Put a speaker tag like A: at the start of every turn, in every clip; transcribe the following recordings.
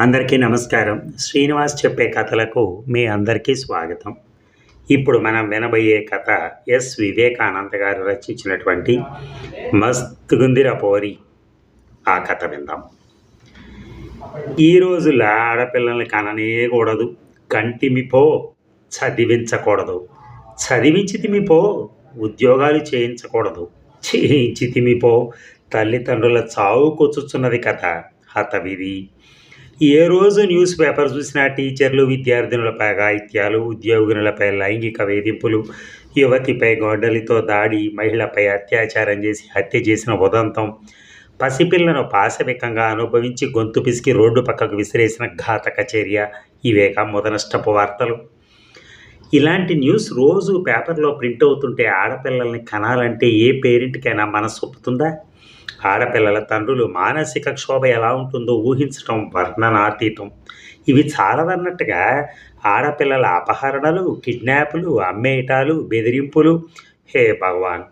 A: అందరికీ నమస్కారం. శ్రీనివాస్ చెప్పే కథలకు మీ అందరికీ స్వాగతం. ఇప్పుడు మనం వినబోయే కథ ఎస్ వివేకానంద గారు రచించినటువంటి మస్తుగుందిర పోరి. ఆ కథ విందాం. ఈ రోజుల ఆడపిల్లల్ని కననేయకూడదు. కంటిమిపో చదివించకూడదు. చదివించి తిమిపో ఉద్యోగాలు చేయించకూడదు. చేయించి తిమిపో తల్లిదండ్రుల చావు కూర్చున్నది కథ. హతవిధి. ఏ రోజు న్యూస్ పేపర్ చూసినా టీచర్లు విద్యార్థినులపై అఘాయిత్యాలు ఉద్యోగినులపై లైంగిక వేధింపులు యువతిపై గొడ్డలితో దాడి మహిళపై అత్యాచారం చేసి హత్య చేసిన ఉదంతం పసిపిల్లను పాశవికంగా అనుభవించి గొంతు పిసికి రోడ్డు పక్కకు విసిరేసిన ఘాతక చర్య ఇవేక మొదనష్టపు వార్తలు. ఇలాంటి న్యూస్ రోజు పేపర్లో ప్రింట్ అవుతుంటే ఆడపిల్లల్ని కనాలంటే ఏ పేరెంట్కైనా మనసు ఒప్పుతుందా? ఆడపిల్లల తండ్రులు మానసిక క్షోభ ఎలా ఉంటుందో ఊహించటం వర్ణనాతీతం. ఇవి చాలదన్నట్టుగా ఆడపిల్లల అపహరణలు కిడ్నాపులు అమ్మేయటాలు బెదిరింపులు. హే భగవాన్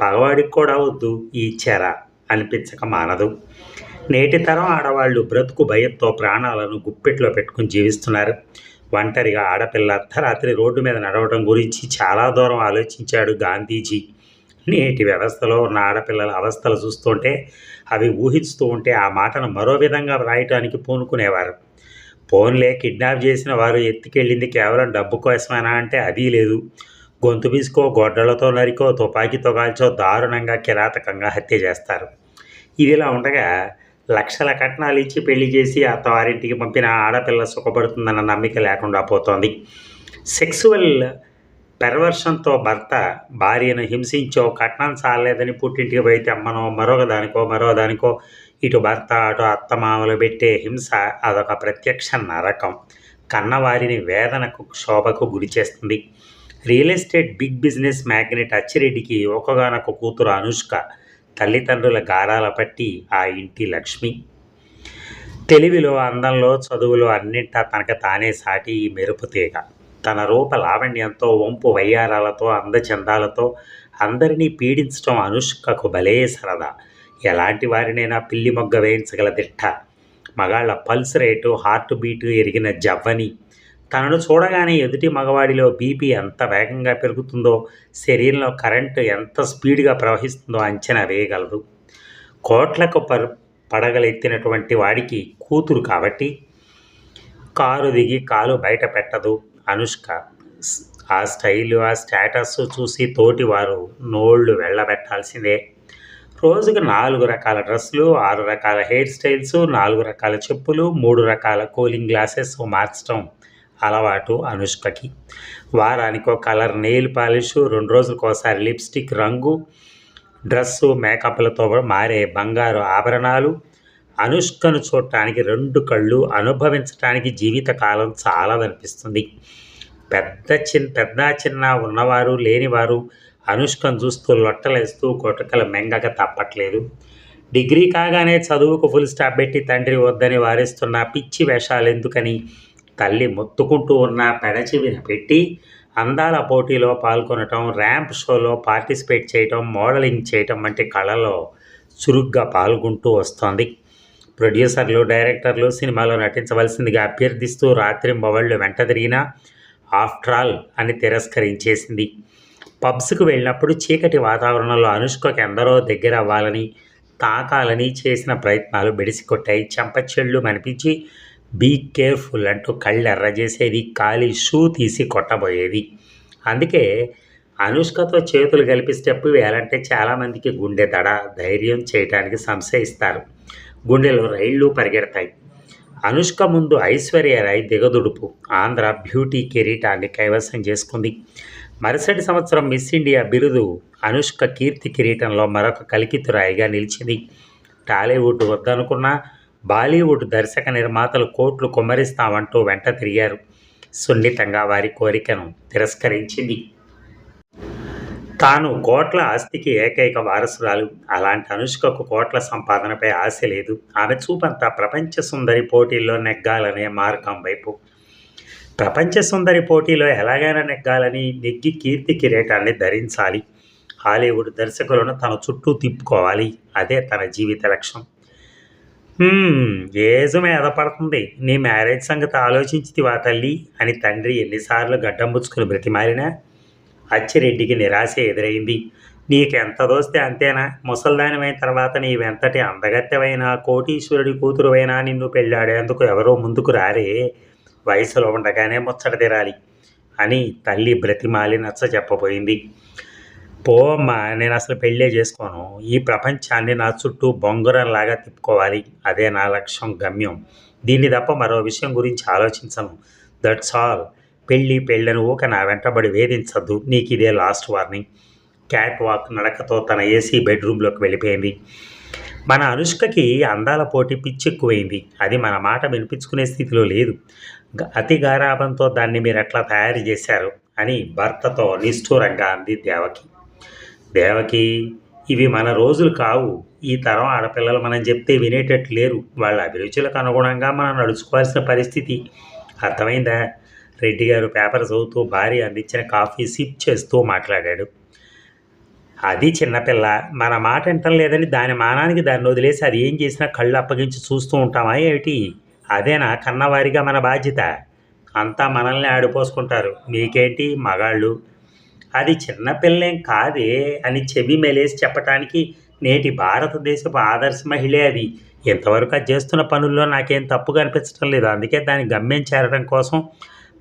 A: పగవాడికి కూడా వద్దు ఈ చెర అనిపించక మానదు. నేటి తరం ఆడవాళ్ళు బ్రతుకు భయంతో ప్రాణాలను గుప్పెట్లో పెట్టుకుని జీవిస్తున్నారు. ఒంటరిగా ఆడపిల్ల అర్ధరాత్రి రోడ్డు మీద నడవడం గురించి చాలా దూరం ఆలోచించాడు గాంధీజీ. నేటి వ్యవస్థలో ఉన్న ఆడపిల్లల అవస్థలు చూస్తుంటే అవి ఊహిస్తూ ఉంటే ఆ మాటను మరో విధంగా వ్రాయటానికి పూనుకునేవారు. ఫోన్లే కిడ్నాప్ చేసిన వారు ఎత్తుకెళ్ళింది కేవలం డబ్బు కోసమేనా అంటే అది లేదు. గొంతు పీసుకో గొడ్డలతో నరికో తుపాకీతో కాల్చో దారుణంగా కిరాతకంగా హత్య చేస్తారు. ఇదిలా ఉండగా లక్షల కట్నాలు ఇచ్చి పెళ్ళి చేసి అత్తవారింటికి పంపిన ఆడపిల్ల సుఖపడుతుందన్న నమ్మిక లేకుండా పోతోంది. సెక్సువల్ పెర్వర్షన్తో భర్త భార్యను హింసించో కట్నం చాలేదని పుట్టింటికి పోయితే అమ్మనో మరొక దానికో మరో దానికో ఇటు భర్త అటు అత్తమామలు పెట్టే హింస అదొక ప్రత్యక్ష నరకం. కన్నవారిని వేదనకు క్షోభకు గురి చేస్తుంది. Real estate big business magnate అచ్చిరెడ్డికి ఒకగానొక కూతురు అనుష్క తల్లిదండ్రుల గారాల పట్టి ఆ ఇంటి లక్ష్మి. తెలివిలో అందంలో చదువులో అన్నింటా తనకు తానే సాటి ఈ మెరుపు తీగ. తన రూప లావణ్యంతో వంపు వయ్యారాలతో అందచందాలతో అందరినీ పీడించటం అనుష్కకు భలే సరదా. ఎలాంటి వారినైనా పిల్లి మొగ్గ వేయించగల దిట్ట. మగాళ్ళ పల్స్ రేటు హార్ట్ బీటు ఎరిగిన జవ్వని. తనను చూడగానే ఎదుటి మగవాడిలో బీపీ ఎంత వేగంగా పెరుగుతుందో శరీరంలో కరెంటు ఎంత స్పీడ్గా ప్రవహిస్తుందో అంచనా వేయగలదు. కోట్లకు పర్ పడగలెత్తినటువంటి వాడికి కూతురు కాబట్టి కారు దిగి కాలు బయట పెట్టదు. అనుష్క. ఆ స్టైలు ఆ స్టేటస్ చూసి తోటివారు నోళ్ళు వెళ్ళబెట్టాల్సిందే. రోజుకు నాలుగు రకాల డ్రెస్సులు ఆరు రకాల హెయిర్ స్టైల్స్ నాలుగు రకాల చెప్పులు మూడు రకాల కూలింగ్ గ్లాసెస్ మార్చడం అలవాటు అనుష్కకి. వారానికో కలర్ నెయిల్ పాలిష్ రెండు రోజులకోసారి లిప్స్టిక్ రంగు డ్రెస్సు మేకప్లతో మారే బంగారు ఆభరణాలు అనుష్కను చూడటానికి రెండు కళ్ళు అనుభవించటానికి జీవితకాలం చాలదనిపిస్తుంది. పెద్ద చిన్న పెద్ద చిన్న ఉన్నవారు లేనివారు అనుష్కను చూస్తూ లొట్టలేస్తూ కొటకలు మెంగక తప్పట్లేదు. డిగ్రీ కాగానే చదువుకు ఫుల్ స్టాప్ పెట్టి తండ్రి వద్దని వారిస్తున్న పిచ్చి వేషాలు ఎందుకని తల్లి మొత్తుకుంటూ ఉన్న పెడచివిన పెట్టి అందాల పోటీలో పాల్గొనటం ర్యాంప్ షోలో పార్టిసిపేట్ చేయటం మోడలింగ్ చేయటం వంటి కళలో చురుగ్గా పాల్గొంటూ వస్తోంది. ప్రొడ్యూసర్లు డైరెక్టర్లు సినిమాలో నటించవలసిందిగా అభ్యర్థిస్తూ రాత్రి రాత్రింబవళ్ళు వెంట తిరిగినా ఆఫ్టర్ ఆల్ అని తిరస్కరించేసింది. పబ్స్కు వెళ్ళినప్పుడు చీకటి వాతావరణంలో అనుష్కకి ఎందరో దగ్గర అవ్వాలని తాకాలని చేసిన ప్రయత్నాలు బెడిసికొట్టాయి. చెంపచెళ్ళు అనిపించి బీ కేర్ఫుల్ అంటూ కళ్ళు ఎర్రజేసేది ఖాళీ షూ తీసి కొట్టబోయేది. అందుకే అనుష్కతో చేతులు కలిపి స్టెప్ వేయాలంటే చాలామందికి గుండె దడ ధైర్యం చేయడానికి సంశయిస్తారు. గుండెలో రైళ్ళు పరిగెడతాయి. అనుష్క ముందు ఐశ్వర్య రాయ్ దిగదుడుపు. ఆంధ్ర బ్యూటీ కిరీటాన్ని కైవసం చేసుకుంది. మరుసటి సంవత్సరం మిస్ ఇండియా బిరుదు అనుష్క కీర్తి కిరీటంలో మరొక కలికితురాయిగా నిలిచింది. టాలీవుడ్ వద్దనుకున్న బాలీవుడ్ దర్శక నిర్మాతలు కోట్లు కుమ్మరిస్తామంటూ వెంట తిరిగారు. సున్నితంగా వారి కోరికను తిరస్కరించింది. తాను కోట్ల ఆస్తికి ఏకైక వారసురాలు. అలాంటి అనుష్కకు కోట్ల సంపాదనపై ఆశ లేదు. ఆమె చూపంతా ప్రపంచ సుందరి పోటీల్లో నెగ్గాలనే మార్గం వైపు. ప్రపంచ సుందరి పోటీలో ఎలాగైనా నెగ్గాలని నెగ్గి కీర్తి కిరీటాన్ని ధరించాలి. హాలీవుడ్ దర్శకులను తన చుట్టూ తిప్పుకోవాలి. అదే తన జీవిత లక్ష్యం. "హ్మ్, ఏజ్ మీద పడుతుంది. నీ మ్యారేజ్ సంగతి ఆలోచించితివా తల్లి? అని తండ్రి ఎన్నిసార్లు గడ్డం బుచ్చుకుని బ్రతిమారినా అచ్చిరెడ్డికి నిరాశ ఎదురైంది. నీకెంత దోస్తే అంతేనా? ముసల్దానివైన తర్వాత నీవెంతటి అందగత్తెవైనా కోటీశ్వరుడి కూతురువైనా నిన్ను పెళ్ళాడేందుకు ఎవరో ముందుకు రారే. వయసులో ఉండగానే ముచ్చట తీరాలి అని తల్లి బ్రతిమాలి నచ్చ చెప్పబోయింది. పో అమ్మా నేను అసలు పెళ్ళే చేసుకోను. ఈ ప్రపంచాన్ని నా చుట్టూ బొంగురంలాగా తిప్పుకోవాలి. అదే నా లక్ష్యం గమ్యం. దీన్ని తప్ప మరో విషయం గురించి ఆలోచించను. దట్స్ ఆల్ పెళ్ళి పెళ్ళను ఊక నా వెంటబడి వేధించద్దు. నీకు ఇదే లాస్ట్ వార్నింగ్ క్యాట్ వాక్ నడకతో తన ఏసీ బెడ్రూమ్లోకి వెళ్ళిపోయింది. మన అనుష్కకి అందాల పోటీ పిచ్చెక్కువైంది. అది మన మాట వినిపించుకునే స్థితిలో లేదు. గ- అతి గారాభంతో దాన్ని మీరు ఎట్లా తయారు చేశారు? అని భర్తతో నిష్ఠూరంగా అంది దేవకి. దేవకి ఇవి మన రోజులు కావు. ఈ తరం ఆడపిల్లలు మనం చెప్తే వినేటట్టు లేరు. వాళ్ళ అభిరుచులకు అనుగుణంగా మనం నడుచుకోవాల్సిన పరిస్థితి. అర్థమైందా? రెడ్డి గారు పేపర్ చదువుతూ భార్య అందించిన కాఫీ సిప్ చేస్తూ మాట్లాడాడు. అది చిన్నపిల్ల మన మాట వింటం లేదని దాని మానానికి దాన్ని వదిలేసి అది ఏం చేసినా కళ్ళు అప్పగించి చూస్తూ ఉంటామా ఏమిటి? అదేనా కన్నవారిగా మన బాధ్యత? అంతా మనల్ని ఆడిపోసుకుంటారు. మీకేంటి మగాళ్ళు? అది చిన్నపిల్లేం కాదే అని చెవి మెలేసి చెప్పటానికి నేటి భారతదేశపు ఆదర్శ మహిళే అది. ఎంతవరకు అది చేస్తున్న పనుల్లో నాకేం తప్పుగా అనిపించడం లేదు. అందుకే దాన్ని గమ్యం చేరడం కోసం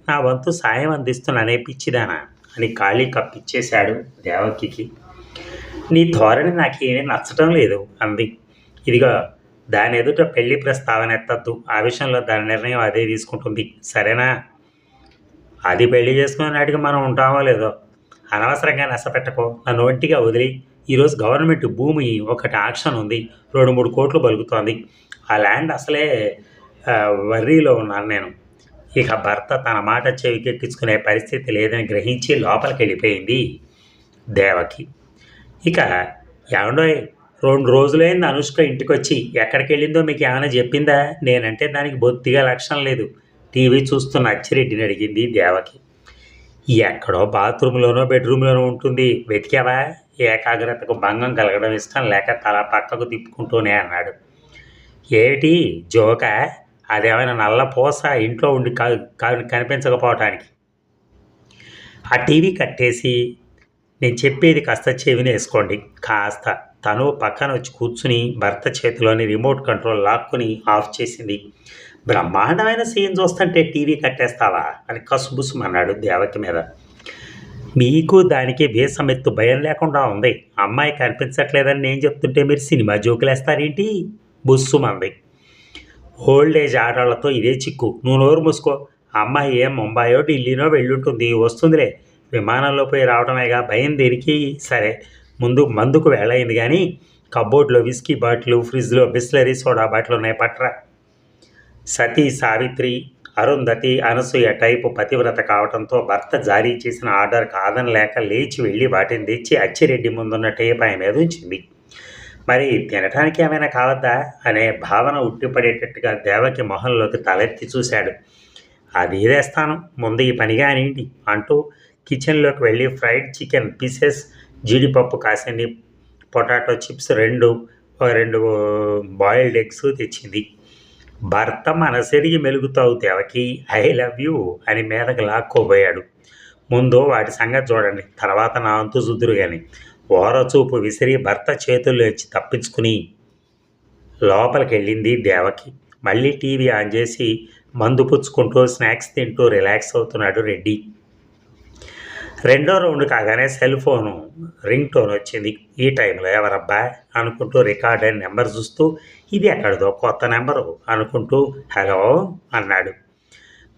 A: నా వంతు సాయం అందిస్తున్నానే పిచ్చిదానా అని ఖాళీ కప్పిచ్చేశాడు దేవకికి. నీ ధోరణి నాకేమీ నచ్చటం లేదు అంది. ఇదిగో దాని ఎదుట పెళ్ళి ప్రస్తావన ఎత్తద్దు. ఆ విషయంలో దాని నిర్ణయం అదే తీసుకుంటుంది. సరేనా? అది పెళ్ళి చేసుకునే నాటికి మనం ఉంటామో లేదో? అనవసరంగా నష్టపెట్టకో నన్ను ఒంటిగా వదిలి. ఈరోజు గవర్నమెంట్ భూమి ఒకటి ఆక్షన్ ఉంది. రెండు మూడు కోట్లు బలుకుతోంది ఆ ల్యాండ్ అసలే వర్రీలో ఉన్నాను నేను. ఇక భర్త తన మాట చెవికెక్కించుకునే పరిస్థితి లేదని గ్రహించి లోపలికి వెళ్ళిపోయింది దేవకి. ఇక ఏమండో రెండు రోజులైంది అనుష్క ఇంటికి వచ్చి ఎక్కడికి వెళ్ళిందో మీకు ఏమైనా చెప్పిందా? నేనంటే దానికి బొత్తిగా లక్షణం లేదు. టీవీ చూస్తున్న అచ్చిరెడ్డిని అడిగింది దేవకి. ఎక్కడో బాత్రూంలోనో బెడ్రూమ్లోనో ఉంటుంది. వెతికావా? ఏకాగ్రతకు భంగం కలగడం ఇష్టం లేక తల పక్కకు తిప్పుకుంటూనే అన్నాడు. ఏమిటి జోక? అదేమైనా నల్ల పూస ఇంట్లో ఉండి కనిపించకపోవటానికి. ఆ టీవీ కట్టేసి నేను చెప్పేది కాస్త చెవిని వేసుకోండి. కాస్త తను పక్కన వచ్చి కూర్చుని భర్త చేతిలోని రిమోట్ కంట్రోల్ లాక్కుని ఆఫ్ చేసింది. బ్రహ్మాండమైన సీన్ చూస్తుంటే టీవీ కట్టేస్తావా? అని కసుబుసుమన్నాడు దేవకి మీద. మీకు దానికి వేసమెత్తు భయం లేకుండా ఉంది. అమ్మాయి కనిపించట్లేదని నేను చెప్తుంటే మీరు సినిమా జోకులేస్తారేంటి? బుస్సుమంది. ఓల్డ్ ఏజ్ ఆడవాళ్ళతో ఇదే చిక్కు. నువ్వు నోరు మూసుకో. అమ్మాయి ఏం ముంబాయో ఢిల్లీనో వెళ్ళుంటుంది. వస్తుందిలే. విమానంలో పోయి రావడమేగా భయం దేనికి? సరే. ముందు మందుకు వేళయింది కానీ కబోర్డ్లో విస్కీ బాటిల్ ఫ్రిడ్జ్లో బిస్లరీ సోడా బాటిల్ ఉన్నాయి పట్రా. సతీ సావిత్రి అరుంధతి అనసూయ టైపు పతివ్రత కావడంతో భర్త జారీ చేసిన ఆర్డర్ కాదని లేక లేచి వెళ్ళి వాటిని తెచ్చి అచ్చిరెడ్డి ముందున్న టేపాయ మీద ఉంచింది. మరి తినటానికి ఏమైనా కావద్దా? అనే భావన ఉట్టిపడేటట్టుగా దేవకి మొహంలోకి తలెత్తి చూశాడు. అది ఇదేస్తాను ముందు ఈ పని కానివ్వండి అంటూ కిచెన్లోకి వెళ్ళి ఫ్రైడ్ చికెన్ పీసెస్ జీడిపప్పు కాసేని పొటాటో చిప్స్ రెండు రెండు బాయిల్డ్ ఎగ్స్ తెచ్చింది. భర్త మనసెరిగి మెలుగుతావు దేవకి ఐ లవ్ యూ అని మీదకి లాక్కోబోయాడు. ముందు వాటి సంగతి చూడండి. తర్వాత నా అంతు చూద్దురు కానీ ఓరచూపు విసిరి భర్త చేతుల్లోంచి తప్పించుకుని లోపలికెళ్ళింది దేవకి. మళ్ళీ టీవీ ఆన్ చేసి మందు పుచ్చుకుంటూ స్నాక్స్ తింటూ రిలాక్స్ అవుతున్నాడు రెడ్డి. రెండో రౌండ్ కాగానే సెల్ ఫోను రింగ్ టోన్ వచ్చింది. ఈ టైంలో ఎవరబ్బా? అనుకుంటూ రికార్డ్ అయిన నెంబర్ చూస్తూ ఇది ఎక్కడిదో కొత్త నెంబరు అనుకుంటూ హలో అన్నాడు.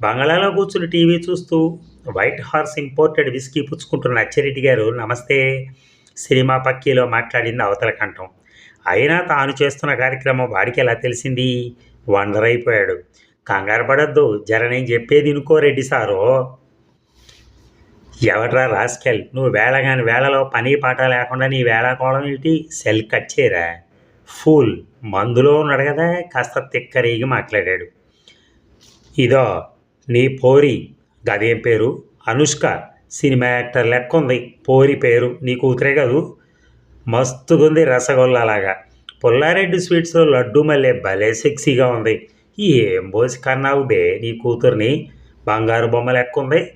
A: బంగ్లాలో కూర్చుని టీవీ చూస్తూ వైట్ హార్స్ ఇంపోర్టెడ్ విస్కీ పుచ్చుకుంటున్న అచ్చిరెడ్డి గారు నమస్తే. సినిమా పక్కీలో మాట్లాడింది అవతల కంఠం. అయినా తాను చేస్తున్న కార్యక్రమం వాడికి ఎలా తెలిసింది? వండర్ అయిపోయాడు కంగారు పడద్దు జర నేను చెప్పేది ఇనుకో రెడ్డి సారు. ఎవట్రా రాస్కెల్? నువ్వు వేళగాని వేళలో పని పాట లేకుండా నీ వేళాకోవడం ఏంటి? సెల్ కట్ చేయరా? ఫూల్! మందులో ఉన్నాడు కదా కాస్త తిక్కరేగి మాట్లాడాడు. ఇదో నీ పోరి గదేం పేరు? అనుష్క. సినిమా యాక్టర్ లెక్క ఉంది పోరి పేరు. నీ కూతురే కదూ? మస్తుగుంది రసగొల్లలాగా. పుల్లారెడ్డి స్వీట్స్లో లడ్డు మళ్ళీ భలే సెక్సీగా ఉంది. ఏం బోసి కన్నావు బే నీ కూతుర్ని? బంగారు బొమ్మ లెక్క ఉంది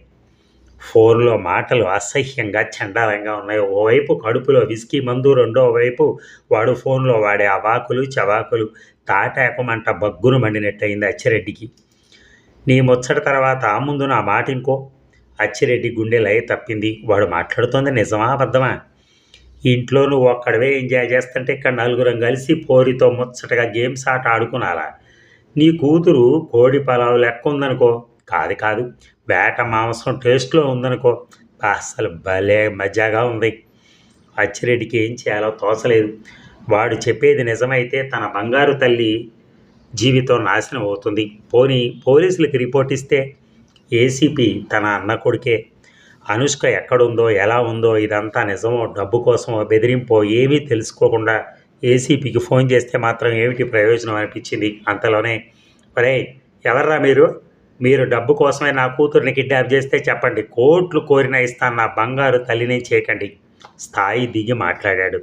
A: ఫోన్లో మాటలు అసహ్యంగా చండాలంగా ఉన్నాయి. ఓవైపు కడుపులో విస్కీ మందు రెండో వైపు వాడు ఫోన్లో వాడే అవాకులు చవాకులు. తాటాకమంట బగ్గును మండినట్టయింది అచ్చిరెడ్డికి. నీ ముచ్చట తర్వాత ముందు నా మాట ఇంకో అచ్చిరెడ్డి గుండె లయ తప్పింది. వాడు మాట్లాడుతోంది నిజమా అబద్ధమా? ఇంట్లో నువ్వు ఒక్కడవే ఎంజాయ్ చేస్తుంటే ఇక్కడ నలుగురం కలిసి పోరితో ముచ్చటగా గేమ్స్ ఆట ఆడుకునాలా నీ కూతురు కోడి పలావు లెక్క ఉందనుకో. కాదు కాదు. వేట మాంసం టేస్ట్లో ఉందనుకో. అసలు భలే మజాగా ఉంది. అచ్చిరెడ్డికి ఏం చేయాలో తోచలేదు. వాడు చెప్పేది నిజమైతే తన బంగారు తల్లి జీవితం నాశనం అవుతుంది. పోనీ పోలీసులకు రిపోర్ట్ ఇస్తే ఏసీపీ తన అన్న కొడుకే. అనుష్క ఎక్కడుందో ఎలా ఉందో ఇదంతా నిజమో డబ్బు కోసమో బెదిరింపో ఏమీ తెలుసుకోకుండా ఏసీపీకి ఫోన్ చేస్తే మాత్రం ఏమిటి ప్రయోజనం అనిపించింది అంతలోనే ఒరే ఎవర్రా మీరు? మీరు డబ్బు కోసమే నా కూతుర్ని కిడ్నాప్ చేస్తే చెప్పండి. కోట్లు కోరిన ఇస్తాను నా బంగారు తల్లిని చేయకండి. స్థాయి దిగి మాట్లాడాడు.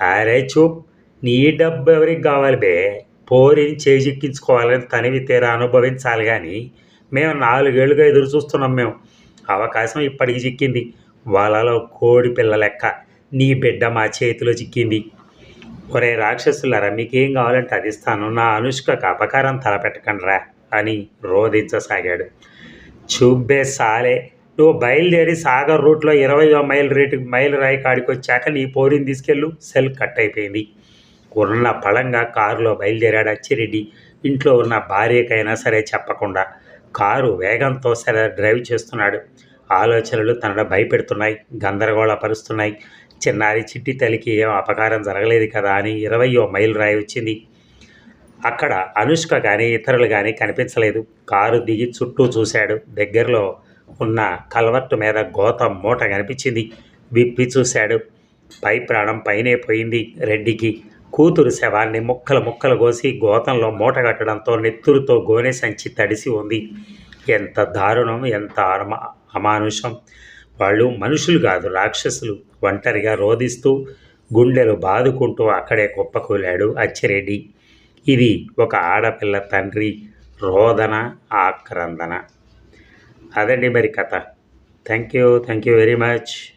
A: అరే చూప్ నీ డబ్బు ఎవరికి కావాలి బే? పోరిని చేజిక్కించుకోవాలని తనివి తీరా అనుభవించాలి కానీ మేము నాలుగేళ్ళుగా ఎదురు చూస్తున్నాం మేము. అవకాశం ఇప్పటికి చిక్కింది. వాళ్ళలో కోడి పిల్ల లెక్క నీ బిడ్డ మా చేతిలో చిక్కింది. ఒరే రాక్షసులరా మీకేం కావాలంటే అది ఇస్తాను. నా అనుష్కకు అపకారం తలపెట్టకండిరా అని రోధించసాగాడు. చూబ్బే సాలే నువ్వు బయలుదేరి సాగర్ రూట్లో ఇరవై మైల్ రేటు మైల్ రాయి కాడికి వచ్చాక నీ పోరిని తీసుకెళ్ళు. సెల్ కట్ అయిపోయింది ఉన్న పళంగా కారులో బయలుదేరాడు అచ్చిరెడ్డి. ఇంట్లో ఉన్న భార్యకైనా సరే చెప్పకుండా కారు వేగంతో సరే డ్రైవ్ చేస్తున్నాడు. ఆలోచనలు తనను భయపెడుతున్నాయి గందరగోళపరుస్తున్నాయి. చిన్నారి చిట్టి తల్లికి ఏం అపకారం జరగలేదు కదా అని ఇరవయో మైల్ రాయి వచ్చింది. అక్కడ అనుష్క కానీ ఇతరులు కానీ కనిపించలేదు. కారు దిగి చుట్టూ చూశాడు. దగ్గరలో ఉన్న కల్వర్టు మీద గోతం మూట కనిపించింది. విప్పి చూశాడు. పై ప్రాణం పైనే పోయింది రెడ్డికి. కూతురు శవాన్ని ముక్కలు ముక్కలు కోసి గోతంలో మూట కట్టడంతో నెత్తురుతో గోనె సంచి తడిసి ఉంది. ఎంత దారుణం ఎంత అమా అమానుషం. వాళ్ళు మనుషులు కాదు రాక్షసులు. ఒంటరిగా రోధిస్తూ గుండెలు బాదుకుంటూ అక్కడే కుప్పకూలాడు అచ్చిరెడ్డి. ఇది ఒక ఆడపిల్ల తండ్రి రోదన ఆక్రందన. అదండి మరి కథ. Thank you thank you very much.